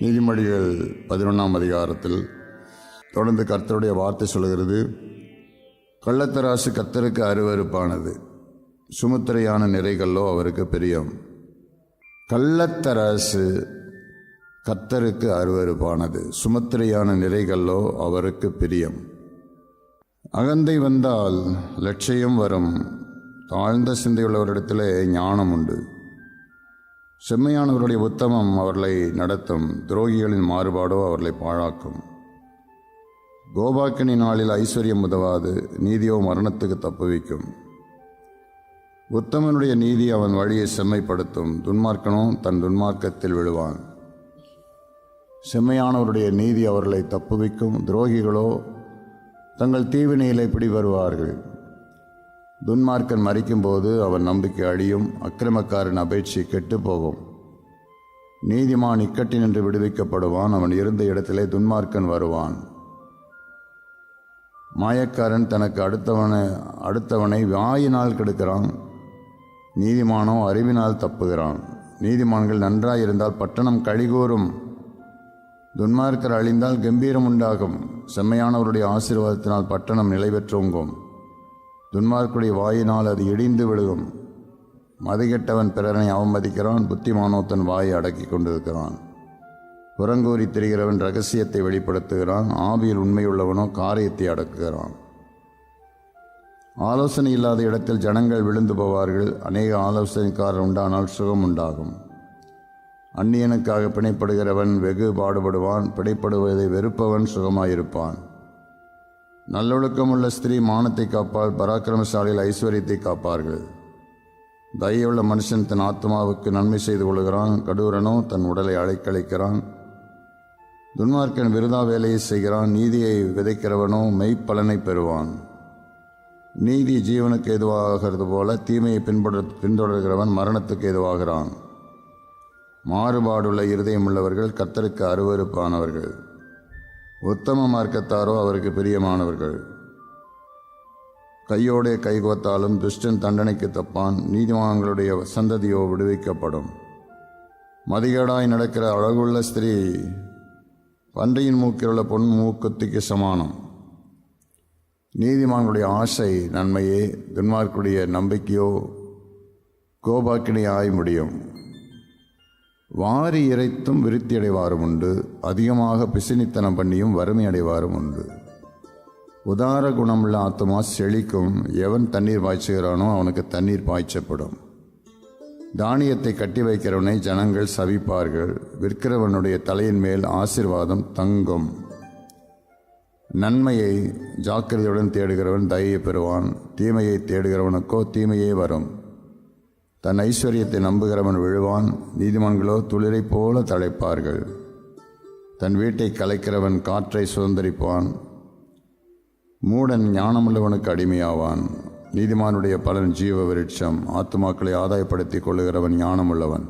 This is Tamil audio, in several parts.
நீதிமொழிகள் பதினொன்றாம் அதிகாரத்தில் தொடர்ந்து கர்த்தருடைய வார்த்தை சொல்கிறது கள்ளத்தராசு கர்த்தருக்கு அருவருப்பானது. சுமுத்திரையான நிறைகளோ அவருக்கு பிரியம். கள்ளத்தராசு கர்த்தருக்கு அருவருப்பானது. சுமத்திரையான நிறைகளோ அவருக்கு பிரியம். அகந்தை வந்தால் லட்சியம் வரும். தாழ்ந்த சிந்தையுள்ளவரிடத்திலே ஞானம் உண்டு செம்மையானவருடைய உத்தமம் அவர்களை நடத்தும் துரோகிகளின் மாறுபாடோ அவர்களை பாழாக்கும். கோபாக்கினி நாளில் ஐஸ்வர்யம் உதவாது நீதியோ மரணத்துக்கு தப்புவிக்கும். உத்தமனுடைய நீதி அவன் வழியை செம்மைப்படுத்தும் துன்மார்க்கனோ தன் துன்மார்க்கத்தில் விழுவான். செம்மையானவருடைய நீதி அவர்களை தப்புவிக்கும் துரோகிகளோ தங்கள் தீவினையிலே பிடி வருவார்கள் துன்மார்க்கன் மறிக்கும்போது அவன் நம்பிக்கை அழியும் அக்கிரமக்காரன் அபேட்சி கெட்டுப் போகும் நீதிமான் இக்கட்டினின்று விடுவிக்கப்படுவான் அவன் இருந்த இடத்திலே துன்மார்க்கன் வருவான். மாயக்காரன் தனக்கு அடுத்தவனை அடுத்தவனை வாயினால் கெடுக்கிறான். நீதிமானோ அறிவினால் தப்புகிறான். நீதிமான்கள் நன்றாயிருந்தால் பட்டணம் கழிகூறும். துன்மார்க்கர் அழிந்தால் கம்பீரம் உண்டாகும். செம்மையானவருடைய ஆசீர்வாதத்தினால் பட்டணம் நிலை பெற்றோங்கும் துன்மார்க்குடைய வாயினால் அது இடிந்து விழுகும். மதிகெட்டவன் பிறனை அவமதிக்கிறான் புத்திமானோ தன் வாயை அடக்கி கொண்டிருக்கிறான். புறங்கூறி திரிகிறவன் ரகசியத்தை வெளிப்படுத்துகிறான் ஆவியில் உண்மையுள்ளவனோ காரியத்தை அடக்குகிறான். ஆலோசனை இல்லாத இடத்தில் ஜனங்கள் விழுந்து போவார்கள் அநேக ஆலோசனைக்காரர் உண்டானால் சுகம் உண்டாகும். அந்நியனுக்காக பிணைப்படுகிறவன் வெகு பாடுபடுவான் பிணைப்படுவதை வெறுப்பவன் சுகமாயிருப்பான். நல்லொழுக்கமுள்ள ஸ்திரீ மானத்தை காப்பால் பராக்கிரமசாலியில் ஐஸ்வர்யத்தை காப்பார்கள். தயவுள்ள மனுஷன் தன் ஆத்மாவுக்கு நன்மை செய்து கொள்கிறான் கடூரனோ தன் உடலை அழைக்கழிக்கிறான். துன்மார்க்கன் விருதா வேலையை செய்கிறான் நீதியை விதைக்கிறவனோ மெய்ப்பலனை பெறுவான். நீதி ஜீவனுக்கு எதுவாகிறது போல தீமையை பின்பற்ற பின்தொடர்கிறவன் மரணத்துக்கு எதுவாகிறான் மாறுபாடுள்ள இருதயமுள்ளவர்கள் கத்தருக்கு அருவருப்பானவர்கள். உத்தம மார்க்கத்தாரோ அவருக்கு பிரியமானவர்கள். கையோடே கைகோத்தாலும் துஷ்டன் தண்டனைக்கு தப்பான் நீதிமான்களுடைய சந்ததியோ விடுவிக்கப்படும். மதிகேடாய் நடக்கிற அழகுள்ள ஸ்திரீ பன்றியின் மூக்கிலுள்ள பொன் மூக்குத்திக்கு சமானம். நீதிமான்களுடைய ஆசை நன்மையே துன்மார்க்குடைய நம்பிக்கையோ கோபாக்கினியாய் முடியும். வாரி இறைத்தும் விருத்தி அடைவாரும் உண்டு. அதிகமாக பிசினித்தனம் பண்ணியும் வறுமை அடைவாரும் உண்டு. உதார குணமுள்ள ஆத்மா செழிக்கும். எவன் தண்ணீர் பாய்ச்சுகிறானோ அவனுக்கு தண்ணீர் பாய்ச்சப்படும். தானியத்தை கட்டி வைக்கிறவனை ஜனங்கள் சவிப்பார்கள். விற்கிறவனுடைய தலையின் மேல் ஆசிர்வாதம் தங்கும். நன்மையை ஜாக்கிரதையுடன் தேடுகிறவன் தயையை பெறுவான். தீமையை தேடுகிறவனுக்கோ தீமையே வரும். தன் ஐஸ்வர்யத்தை நம்புகிறவன் விழுவான். நீதிமான்களோ துளிரைப் போல தழைப்பார்கள். தன் வீட்டை கலைக்கிறவன் காற்றை சுதந்திரிப்பான். மூடன் ஞானமுள்ளவனுக்கு அடிமையாவான். நீதிமானுடைய பலன் ஜீவ விருட்சம். ஆத்துமாக்களை ஆதாயப்படுத்திக் கொள்ளுகிறவன் ஞானமுள்ளவன்.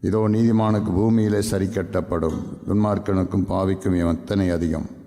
இதோ நீதிமானுக்கு பூமியிலே சரி கட்டப்படும். துன்மார்க்கனுக்கும் பாவிக்கும் அத்தனை அதிகம்?